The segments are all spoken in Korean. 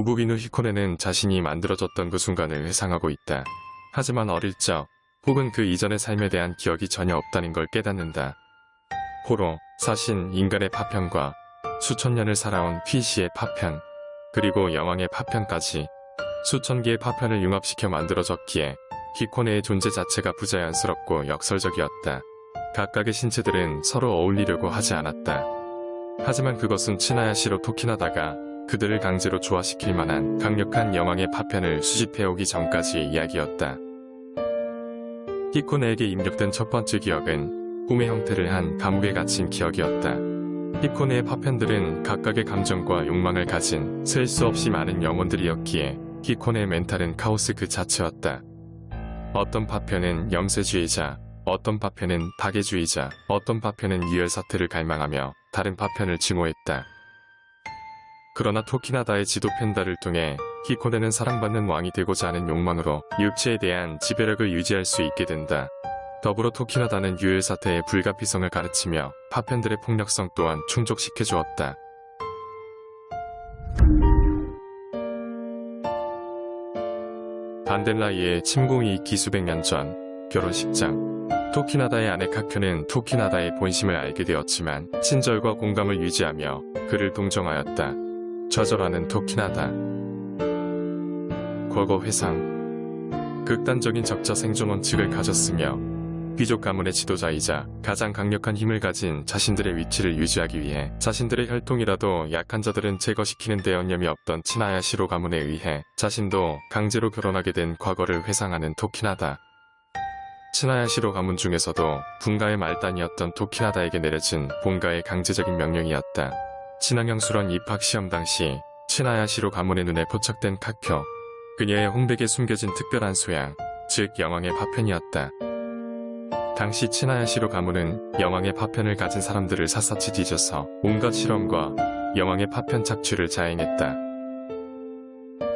우부기누 히코네는 자신이 만들어졌던 그 순간을 회상하고 있다. 하지만 어릴 적 혹은 그 이전의 삶에 대한 기억이 전혀 없다는 걸 깨닫는다. 포로, 사신, 인간의 파편과 수천 년을 살아온 피시의 파편, 그리고 여왕의 파편까지 수천 개의 파편을 융합시켜 만들어졌기에 히코네의 존재 자체가 부자연스럽고 역설적이었다. 각각의 신체들은 서로 어울리려고 하지 않았다. 하지만 그것은 치나야시로 토키나다가 그들을 강제로 조화시킬 만한 강력한 여왕의 파편을 수집해오기 전까지의 이야기였다. 히코네에게 입력된 첫 번째 기억은 꿈의 형태를 한 감옥에 갇힌 기억이었다. 히코네의 파편들은 각각의 감정과 욕망을 가진 셀 수 없이 많은 영혼들이었기에 히코네의 멘탈은 카오스 그 자체였다. 어떤 파편은 염세주의자, 어떤 파편은 파괴주의자, 어떤 파편은 유혈사태를 갈망하며 다른 파편을 증오했다. 그러나 토키나다의 지도 편달을 통해 히코네는 사랑받는 왕이 되고자 하는 욕망으로 육체에 대한 지배력을 유지할 수 있게 된다. 더불어 토키나다는 유혈 사태의 불가피성을 가르치며 파편들의 폭력성 또한 충족시켜 주었다. 반델라이의 침공이 기수백 년 전 결혼식장 토키나다의 아내 카큐는 토키나다의 본심을 알게 되었지만 친절과 공감을 유지하며 그를 동정하였다. 좌절하는 토키나다. 과거 회상 극단적인 적자 생존 원칙을 가졌으며 귀족 가문의 지도자이자 가장 강력한 힘을 가진 자신들의 위치를 유지하기 위해 자신들의 혈통이라도 약한 자들은 제거시키는 데 연념이 없던 치나야 시로 가문에 의해 자신도 강제로 결혼하게 된 과거를 회상하는 토키나다. 치나야 시로 가문 중에서도 분가의 말단이었던 토키나다에게 내려진 본가의 강제적인 명령이었다. 친환경 수련 입학 시험 당시 치나야 시로 가문의 눈에 포착된 카쿄 그녀의 홍백에 숨겨진 특별한 소양 즉 영왕의 파편이었다. 당시 치나야시로 가문은 여왕의 파편을 가진 사람들을 샅샅이 뒤져서 온갖 실험과 여왕의 파편 착취를 자행했다.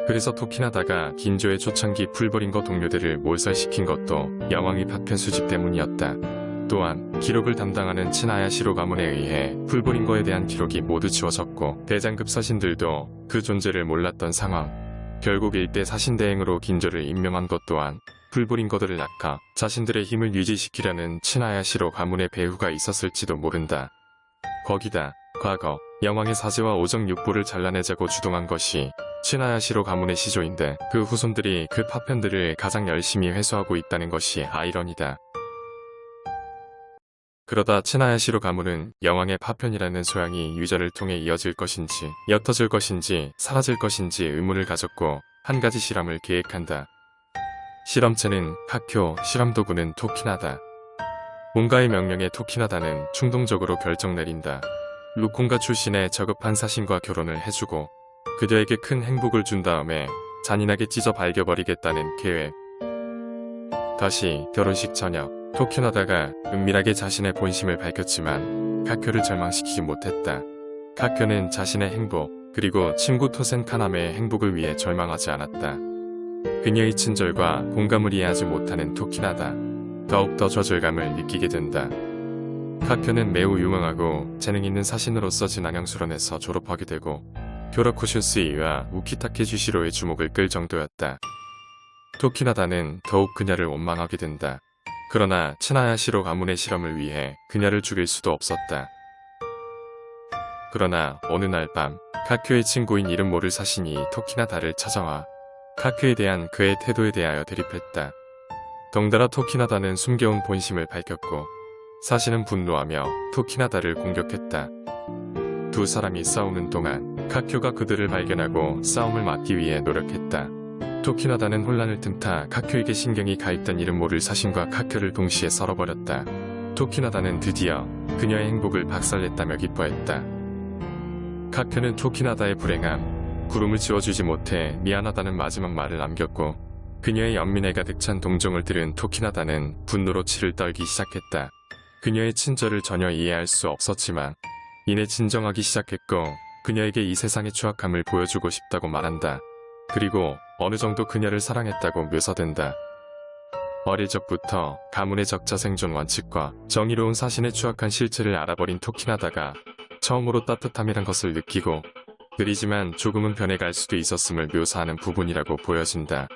그래서 토키나다가 긴조의 초창기 풀버린거 동료들을 몰살시킨 것도 여왕의 파편 수집 때문이었다. 또한 기록을 담당하는 치나야시로 가문에 의해 풀버린거에 대한 기록이 모두 지워졌고 대장급 사신들도 그 존재를 몰랐던 상황. 결국 일대 사신대행으로 긴조를 임명한 것 또한 불불인 거들을 낳아 자신들의 힘을 유지시키려는 친하야 시로 가문의 배후가 있었을지도 모른다. 거기다 과거 영왕의 사제와 오정육부를 잘라내자고 주동한 것이 친하야 시로 가문의 시조인데 그 후손들이 그 파편들을 가장 열심히 회수하고 있다는 것이 아이러니다. 그러다 친하야시로 가문은 영왕의 파편이라는 소양이 유저를 통해 이어질 것인지 옅어질 것인지 사라질 것인지 의문을 가졌고 한 가지 실험을 계획한다. 실험체는 카쿄, 실험도구는 토키나다. 뭔가의 명령에 토키나다는 충동적으로 결정 내린다. 루콩가 출신의 저급한 사신과 결혼을 해주고 그녀에게 큰 행복을 준 다음에 잔인하게 찢어 발겨버리겠다는 계획. 다시 결혼식 저녁 토키나다가 은밀하게 자신의 본심을 밝혔지만 카쿄를 절망시키지 못했다. 카쿄는 자신의 행복 그리고 친구 토센 카나메의 행복을 위해 절망하지 않았다. 그녀의 친절과 공감을 이해하지 못하는 토키나다. 더욱더 좌절감을 느끼게 된다. 카쿄는 매우 유명하고 재능 있는 사신으로서 진앙양수론에서 졸업하게 되고 교라쿠슈스이와 우키타케 주시로의 주목을 끌 정도였다. 토키나다는 더욱 그녀를 원망하게 된다. 그러나 치나야시로 가문의 실험을 위해 그녀를 죽일 수도 없었다. 그러나 어느 날 밤 카쿄의 친구인 이름 모를 사신이 토키나다를 찾아와 카크에 대한 그의 태도에 대하여 대립했다. 덩달아 토키나다는 숨겨온 본심을 밝혔고 사신은 분노하며 토키나다를 공격했다. 두 사람이 싸우는 동안 카큐가 그들을 발견하고 싸움을 막기 위해 노력했다. 토키나다는 혼란을 틈타 카큐에게 신경이 가있던 이름 모를 사신과 카큐를 동시에 썰어버렸다. 토키나다는 드디어 그녀의 행복을 박살냈다며 기뻐했다. 카큐는 토키나다의 불행함, 구름을 지워주지 못해 미안하다는 마지막 말을 남겼고 그녀의 연민에 가득 찬 동정을 들은 토키나다는 분노로 치를 떨기 시작했다. 그녀의 친절을 전혀 이해할 수 없었지만 이내 진정하기 시작했고 그녀에게 이 세상의 추악함을 보여주고 싶다고 말한다. 그리고 어느 정도 그녀를 사랑했다고 묘사된다. 어릴 적부터 가문의 적자 생존 원칙과 정의로운 사신의 추악한 실체를 알아버린 토키나다가 처음으로 따뜻함이란 것을 느끼고 느리지만 조금은 변해갈 수도 있었음을 묘사하는 부분이라고 보여진다.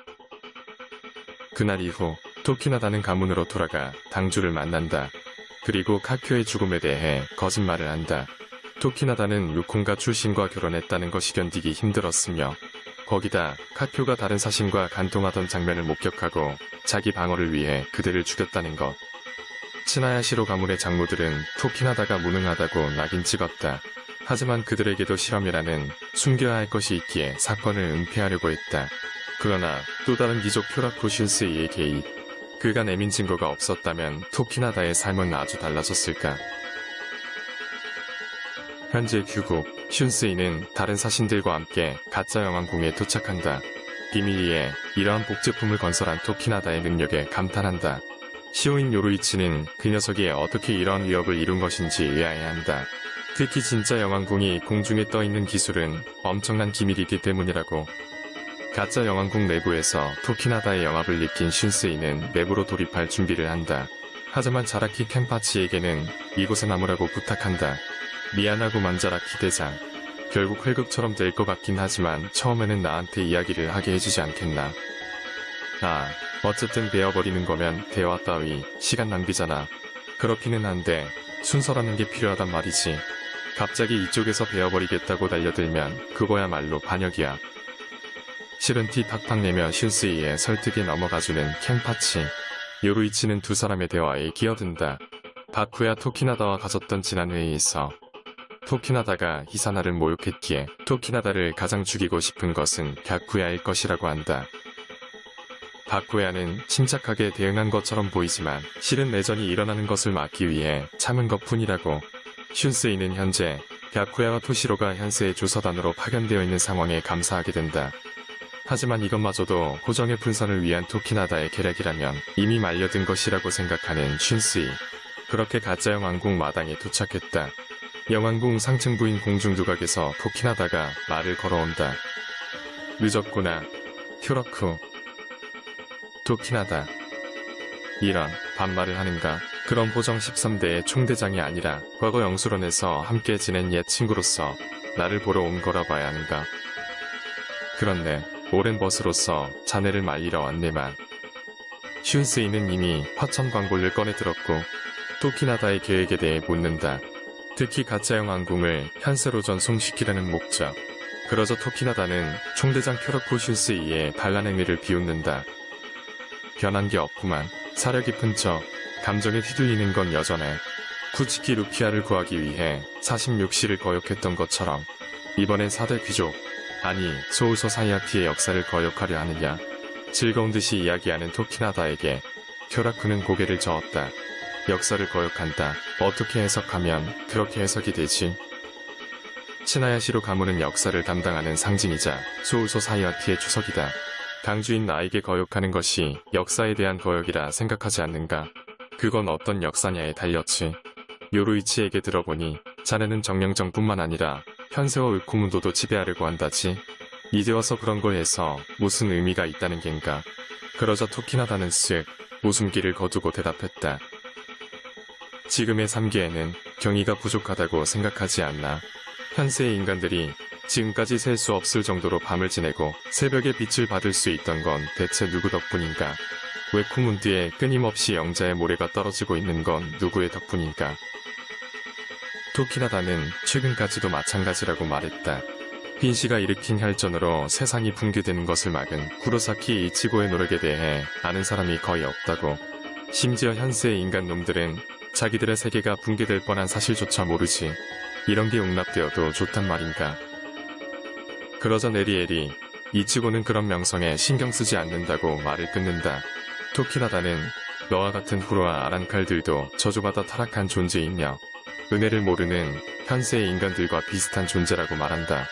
그날 이후 토키나다는 가문으로 돌아가 당주를 만난다. 그리고 카쿄의 죽음에 대해 거짓말을 한다. 토키나다는 루콘가 출신과 결혼했다는 것이 견디기 힘들었으며 거기다 카쿄가 다른 사신과 간통하던 장면을 목격하고 자기 방어를 위해 그들을 죽였다는 것. 치나야시로 가문의 장모들은 토키나다가 무능하다고 낙인 찍었다. 하지만 그들에게도 실험이라는 숨겨야 할 것이 있기에 사건을 은폐하려고 했다. 그러나 또 다른 귀족 쿄라쿠 슌스이의 개입. 그가 내민 증거가 없었다면 토키나다의 삶은 아주 달라졌을까. 현재 규국 슌스이는 다른 사신들과 함께 가짜 영왕궁에 도착한다. 비밀리에 이러한 복제품을 건설한 토키나다의 능력에 감탄한다. 시오인 요루이치는 그 녀석이 어떻게 이러한 위협을 이룬 것인지 의아해 한다. 특히 진짜 영왕궁이 공중에 떠 있는 기술은 엄청난 기밀이기 때문이라고. 가짜 영왕궁 내부에서 토키나다의 영합을 느낀 슌스이는 내부로 돌입할 준비를 한다. 하지만 자라키 켄파치에게는 이곳에 남으라고 부탁한다. 미안하고 자라키 대장. 결국 혈극처럼 될 것 같긴 하지만 처음에는 나한테 이야기를 하게 해주지 않겠나. 아, 어쨌든 베어버리는 거면 대화 따위 시간 낭비잖아. 그렇기는 한데 순서라는 게 필요하단 말이지. 갑자기 이쪽에서 베어버리겠다고 달려들면 그거야말로 반역이야. 싫은 티 팍팍 내며 쉴스이의 설득에 넘어가주는 켄파치. 요루이치는 두 사람의 대화에 기어든다. 바쿠야 토키나다와 가졌던 지난 회의에서 토키나다가 히사나를 모욕했기에 토키나다를 가장 죽이고 싶은 것은 갸쿠야일 것이라고 한다. 바쿠야는 침착하게 대응한 것처럼 보이지만 실은 내전이 일어나는 것을 막기 위해 참은 것뿐이라고 슌스이는 현재 갸쿠야와 토시로가 현세의 조서단으로 파견되어 있는 상황에 감사하게 된다. 하지만 이것마저도 호정의 분선을 위한 토키나다의 계략이라면 이미 말려든 것이라고 생각하는 슌스이. 그렇게 가짜영 왕궁 마당에 도착했다. 영왕궁 상층 부인 공중두각에서 토키나다가 말을 걸어온다. 늦었구나. 휴러쿠. 토키나다. 이런 반말을 하는가. 그럼 호정 13대의 총대장이 아니라 과거 영수론에서 함께 지낸 옛 친구로서 나를 보러 온 거라 봐야 하는가. 그렇네. 오랜 벗으로서 자네를 말리러 왔네만. 슌스이는 이미 화천 광고를 꺼내 들었고 토키나다의 계획에 대해 묻는다. 특히 가짜형 왕궁을 현세로 전송시키려는 목적. 그러자 토키나다는 총대장 슌스이의 반란 행위를 비웃는다. 변한 게 없구만. 사려 깊은 척 감정에 휘둘리는 건 여전해. 쿠치키 루피아를 구하기 위해 46시를 거역했던 것처럼 이번엔 사대 귀족 아니 소울 소사이어티의 역사를 거역하려 하느냐. 즐거운 듯이 이야기하는 토키나다에게 쿄라쿠는 고개를 저었다. 역사를 거역한다. 어떻게 해석하면 그렇게 해석이 되지? 시나야시로 가문은 역사를 담당하는 상징이자 소울 소사이어티의 추석이다. 강주인 나에게 거역하는 것이 역사에 대한 거역이라 생각하지 않는가? 그건 어떤 역사냐에 달렸지. 요루이치에게 들어보니 자네는 정령정뿐만 아니라 현세와 을쿠문도도 지배하려고 한다지. 이제 와서 그런 걸 해서 무슨 의미가 있다는 겐가. 그러자 토키나 다는 쓱 웃음기를 거두고 대답했다. 지금의 3기에는 경의가 부족하다고 생각하지 않나. 현세의 인간들이 지금까지 셀 수 없을 정도로 밤을 지내고 새벽에 빛을 받을 수 있던 건 대체 누구 덕분인가? 웨코문드에 끊임없이 영자의 모래가 떨어지고 있는 건 누구의 덕분인가? 토키나다는 최근까지도 마찬가지라고 말했다. 빈씨가 일으킨 혈전으로 세상이 붕괴되는 것을 막은 구로사키 이치고의 노력에 대해 아는 사람이 거의 없다고. 심지어 현세의 인간 놈들은 자기들의 세계가 붕괴될 뻔한 사실조차 모르지. 이런 게 용납되어도 좋단 말인가. 그러자 네리엘이 이치고는 그런 명성에 신경 쓰지 않는다고 말을 끊는다. 토키나다는 너와 같은 후로와 아란칼들도 저주받아 타락한 존재이며 은혜를 모르는 현세의 인간들과 비슷한 존재라고 말한다.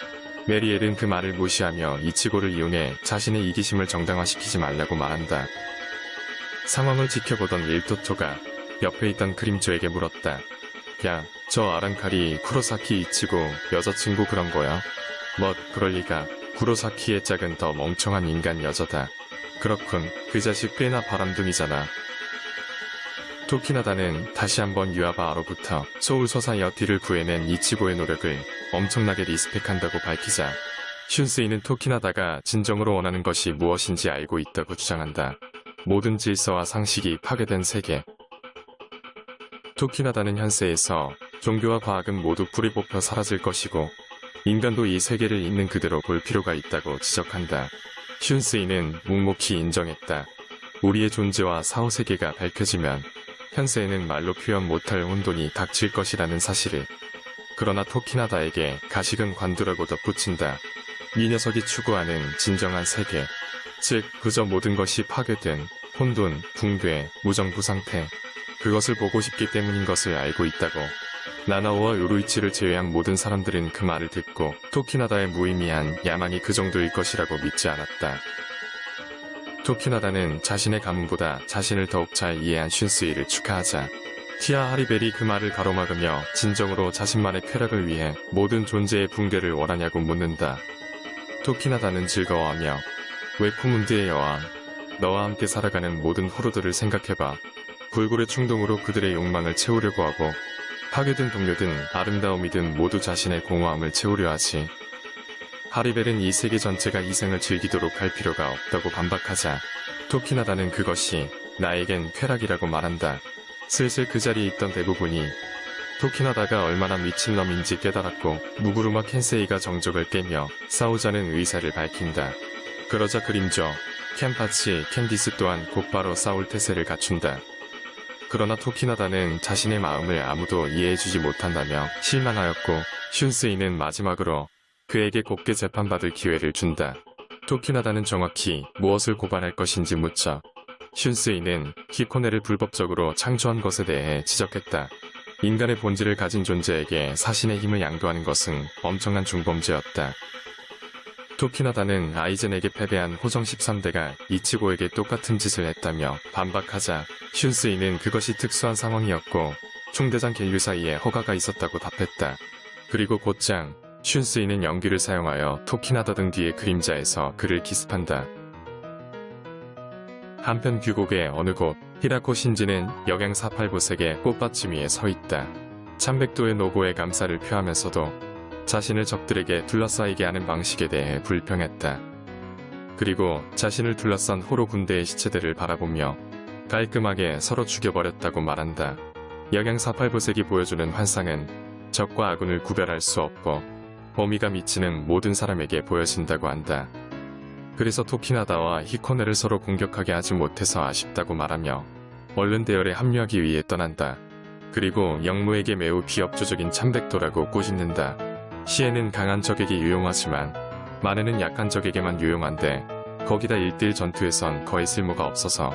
메리엘은 그 말을 무시하며 이치고를 이용해 자신의 이기심을 정당화시키지 말라고 말한다. 상황을 지켜보던 일토토가 옆에 있던 그림조에게 물었다. 야, 저 아란칼이 쿠로사키 이치고 여자친구 그런 거야? 뭐, 그럴 리가. 쿠로사키의 짝은 더 멍청한 인간 여자다. 그렇군, 그 자식 꽤나 바람둥이잖아. 토키나다는 다시 한번 유아바아로부터 소울 서사이어 뒤를 구해낸 이치고의 노력을 엄청나게 리스펙한다고 밝히자 슌스이는 토키나다가 진정으로 원하는 것이 무엇인지 알고 있다고 주장한다. 모든 질서와 상식이 파괴된 세계. 토키나다는 현세에서 종교와 과학은 모두 불이 뽑혀 사라질 것이고 인간도 이 세계를 있는 그대로 볼 필요가 있다고 지적한다. 슌스이는 묵묵히 인정했다. 우리의 존재와 사후세계가 밝혀지면 현세에는 말로 표현 못할 혼돈이 닥칠 것이라는 사실을. 그러나 토키나다에게 가식은 관두라고 덧붙인다. 이 녀석이 추구하는 진정한 세계. 즉, 그저 모든 것이 파괴된 혼돈, 붕괴, 무정부 상태. 그것을 보고 싶기 때문인 것을 알고 있다고. 나나오와 요루이치를 제외한 모든 사람들은 그 말을 듣고 토키나다의 무의미한 야망이 그 정도일 것이라고 믿지 않았다. 토키나다는 자신의 가문보다 자신을 더욱 잘 이해한 슌스이를 축하하자 티아 하리벨이 그 말을 가로막으며 진정으로 자신만의 쾌락을 위해 모든 존재의 붕괴를 원하냐고 묻는다. 토키나다는 즐거워하며 왜 코문드의 여왕 너와 함께 살아가는 모든 호로들을 생각해봐 불굴의 충동으로 그들의 욕망을 채우려고 하고 파괴든 동료든 아름다움이든 모두 자신의 공허함을 채우려 하지. 하리벨은 이 세계 전체가 희생을 즐기도록 할 필요가 없다고 반박하자 토키나다는 그것이 나에겐 쾌락이라고 말한다. 슬슬 그 자리에 있던 대부분이 토키나다가 얼마나 미친놈인지 깨달았고 무구르마 켄세이가 정적을 깨며 싸우자는 의사를 밝힌다. 그러자 그림조, 켄파치, 캔디스 또한 곧바로 싸울 태세를 갖춘다. 그러나 토키나다는 자신의 마음을 아무도 이해해주지 못한다며 실망하였고 슌스이는 마지막으로 그에게 곱게 재판받을 기회를 준다. 토키나다는 정확히 무엇을 고발할 것인지 묻자 슌스이는 히코네를 불법적으로 창조한 것에 대해 지적했다. 인간의 본질을 가진 존재에게 사신의 힘을 양도하는 것은 엄청난 중범죄였다. 토키나다는 아이젠에게 패배한 호정 13대가 이치고에게 똑같은 짓을 했다며 반박하자 슌스이는 그것이 특수한 상황이었고 총대장 겔류 사이에 허가가 있었다고 답했다. 그리고 곧장 슌스이는 연기를 사용하여 토키나다 등 뒤의 그림자에서 그를 기습한다. 한편 규곡의 어느 곳 히라코 신지는 역양 48보색의 꽃받침 위에 서 있다. 참백도의 노고에 감사를 표하면서도 자신을 적들에게 둘러싸이게 하는 방식에 대해 불평했다. 그리고 자신을 둘러싼 호로 군대의 시체들을 바라보며 깔끔하게 서로 죽여버렸다고 말한다. 역양 48보색이 보여주는 환상은 적과 아군을 구별할 수 없고 범위가 미치는 모든 사람에게 보여진다고 한다. 그래서 토키나다와 히코네를 서로 공격하게 하지 못해서 아쉽다고 말하며 얼른 대열에 합류하기 위해 떠난다. 그리고 영무에게 매우 비협조적인 참백도라고 꼬집는다. 시에는 강한 적에게 유용하지만 만에는 약한 적에게만 유용한데 거기다 1대1 전투에선 거의 쓸모가 없어서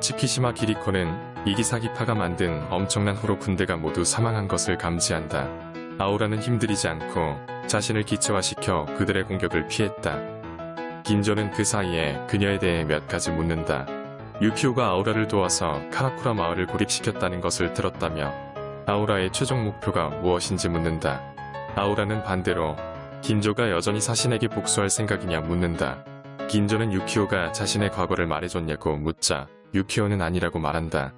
치키시마 기리코는 이기사기파가 만든 엄청난 호로 군대가 모두 사망한 것을 감지한다. 아우라는 힘들이지 않고 자신을 기체화시켜 그들의 공격을 피했다. 긴조는 그 사이에 그녀에 대해 몇 가지 묻는다. 유키오가 아우라를 도와서 카라쿠라 마을을 고립시켰다는 것을 들었다며 아우라의 최종 목표가 무엇인지 묻는다. 아우라는 반대로 긴조가 여전히 사신에게 복수할 생각이냐 묻는다. 긴조는 유키오가 자신의 과거를 말해줬냐고 묻자 유키오는 아니라고 말한다.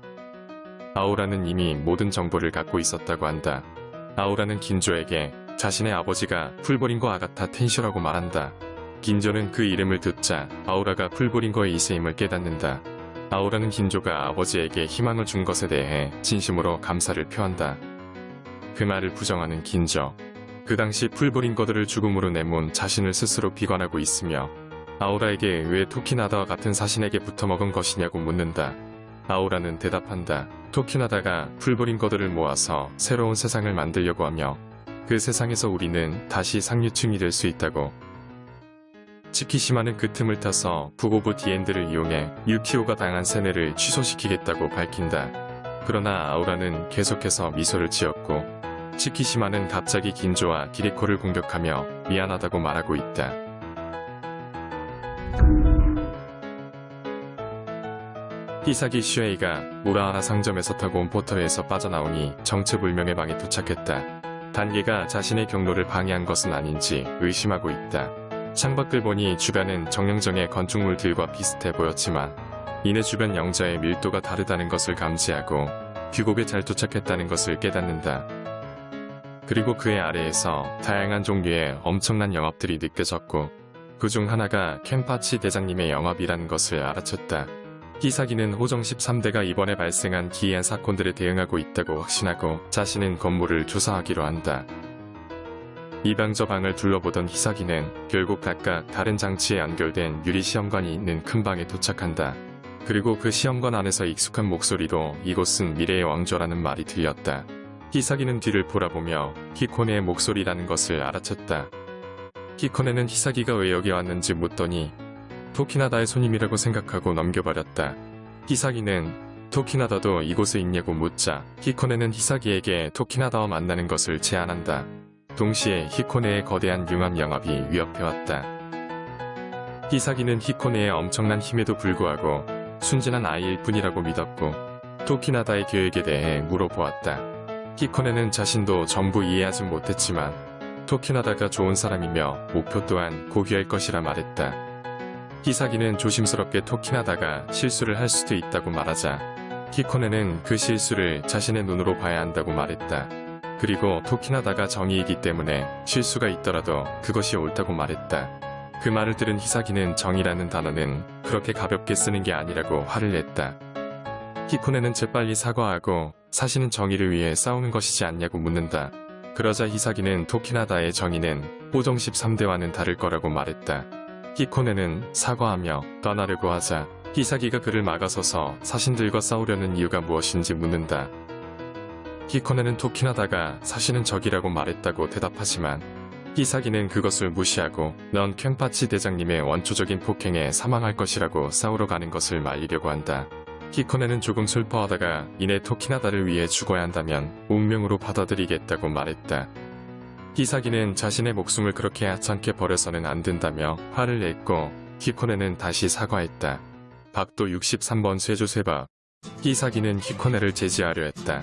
아우라는 이미 모든 정보를 갖고 있었다고 한다. 아우라는 긴조에게 자신의 아버지가 풀보린거 아가타 텐쇼라고 말한다. 긴조는 그 이름을 듣자 아우라가 풀보린거의 이세임을 깨닫는다. 아우라는 긴조가 아버지에게 희망을 준 것에 대해 진심으로 감사를 표한다. 그 말을 부정하는 긴조. 그 당시 풀보린거들을 죽음으로 내몬 자신을 스스로 비관하고 있으며 아우라에게 왜 토키나다와 같은 사신에게 붙어먹은 것이냐고 묻는다. 아우라는 대답한다. 토키나다가 풀보린거들을 모아서 새로운 세상을 만들려고 하며 그 세상에서 우리는 다시 상류층이 될 수 있다고 치키시마는 그 틈을 타서 부고부 디엔드를 이용해 유키오가 당한 세뇌를 취소시키겠다고 밝힌다. 그러나 아우라는 계속해서 미소를 지었고 치키시마는 갑자기 긴조와 기리코를 공격하며 미안하다고 말하고 있다. 히사기 슈에이가 무라하라 상점에서 타고 온 포터에서 빠져나오니 정체불명의 방에 도착했다. 단계가 자신의 경로를 방해한 것은 아닌지 의심하고 있다. 창밖을 보니 주변은 정령정의 건축물들과 비슷해 보였지만 이내 주변 영자의 밀도가 다르다는 것을 감지하고 귀곡에 잘 도착했다는 것을 깨닫는다. 그리고 그의 아래에서 다양한 종류의 엄청난 영업들이 느껴졌고 그 중 하나가 캠파치 대장님의 영업이라는 것을 알아챘다. 희사기는 호정 13대가 이번에 발생한 기이한 사건들에 대응하고 있다고 확신하고 자신은 건물을 조사하기로 한다. 이방 저 방을 둘러보던 희사기는 결국 각각 다른 장치에 연결된 유리 시험관이 있는 큰 방에 도착한다. 그리고 그 시험관 안에서 익숙한 목소리로 이곳은 미래의 왕조라는 말이 들렸다. 희사기는 뒤를 돌아보며 히코네의 목소리라는 것을 알아챘다. 히코네는 희사기가 왜 여기 왔는지 묻더니 토키나다의 손님이라고 생각하고 넘겨버렸다. 희사기는 토키나다도 이곳에 있냐고 묻자 히코네는 희사기에게 토키나다와 만나는 것을 제안한다. 동시에 히코네의 거대한 융합 영합이 위협해왔다. 희사기는 히코네의 엄청난 힘에도 불구하고 순진한 아이일 뿐이라고 믿었고 토키나다의 계획에 대해 물어보았다. 히코네는 자신도 전부 이해하진 못했지만 토키나다가 좋은 사람이며 목표 또한 고귀할 것이라 말했다. 희사기는 조심스럽게 토키나다가 실수를 할 수도 있다고 말하자 히코네는 그 실수를 자신의 눈으로 봐야 한다고 말했다. 그리고 토키나다가 정의이기 때문에 실수가 있더라도 그것이 옳다고 말했다. 그 말을 들은 희사기는 정의라는 단어는 그렇게 가볍게 쓰는 게 아니라고 화를 냈다. 히코네는 재빨리 사과하고 사실은 정의를 위해 싸우는 것이지 않냐고 묻는다. 그러자 희사기는 토키나다의 정의는 호정 13대와는 다를 거라고 말했다. 히코네는 사과하며 떠나려고 하자 희사기가 그를 막아서서 사신들과 싸우려는 이유가 무엇인지 묻는다. 히코네는 토키나다가 사실은 적이라고 말했다고 대답하지만 희사기는 그것을 무시하고 넌 켄파치 대장님의 원초적인 폭행에 사망할 것이라고 싸우러 가는 것을 말리려고 한다. 히코네는 조금 슬퍼하다가 이내 토키나다를 위해 죽어야 한다면 운명으로 받아들이겠다고 말했다. 희사기는 자신의 목숨을 그렇게 하찮게 버려서는 안 된다며 화를 냈고 히코네는 다시 사과했다. 박도 63번 쇠조쇠박 희사기는 히코네를 제지하려 했다.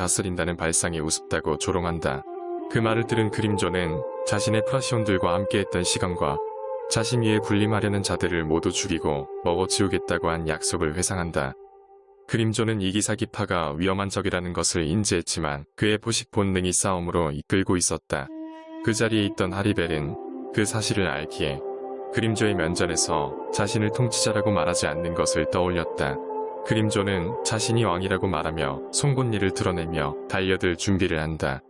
다스린다는 발상이 우습다고 조롱한다. 그 말을 들은 그림조는 자신의 프라시온들과 함께했던 시간과 자신 위에 군림하려는 자들을 모두 죽이고 먹어치우겠다고 한 약속을 회상한다. 그림조는 이기사기파가 위험한 적이라는 것을 인지했지만 그의 포식 본능이 싸움으로 이끌고 있었다. 그 자리에 있던 하리벨은 그 사실을 알기에 그림조의 면전에서 자신을 통치자라고 말하지 않는 것을 떠올렸다. 그림조는 자신이 왕이라고 말하며 송곳니를 드러내며 달려들 준비를 한다.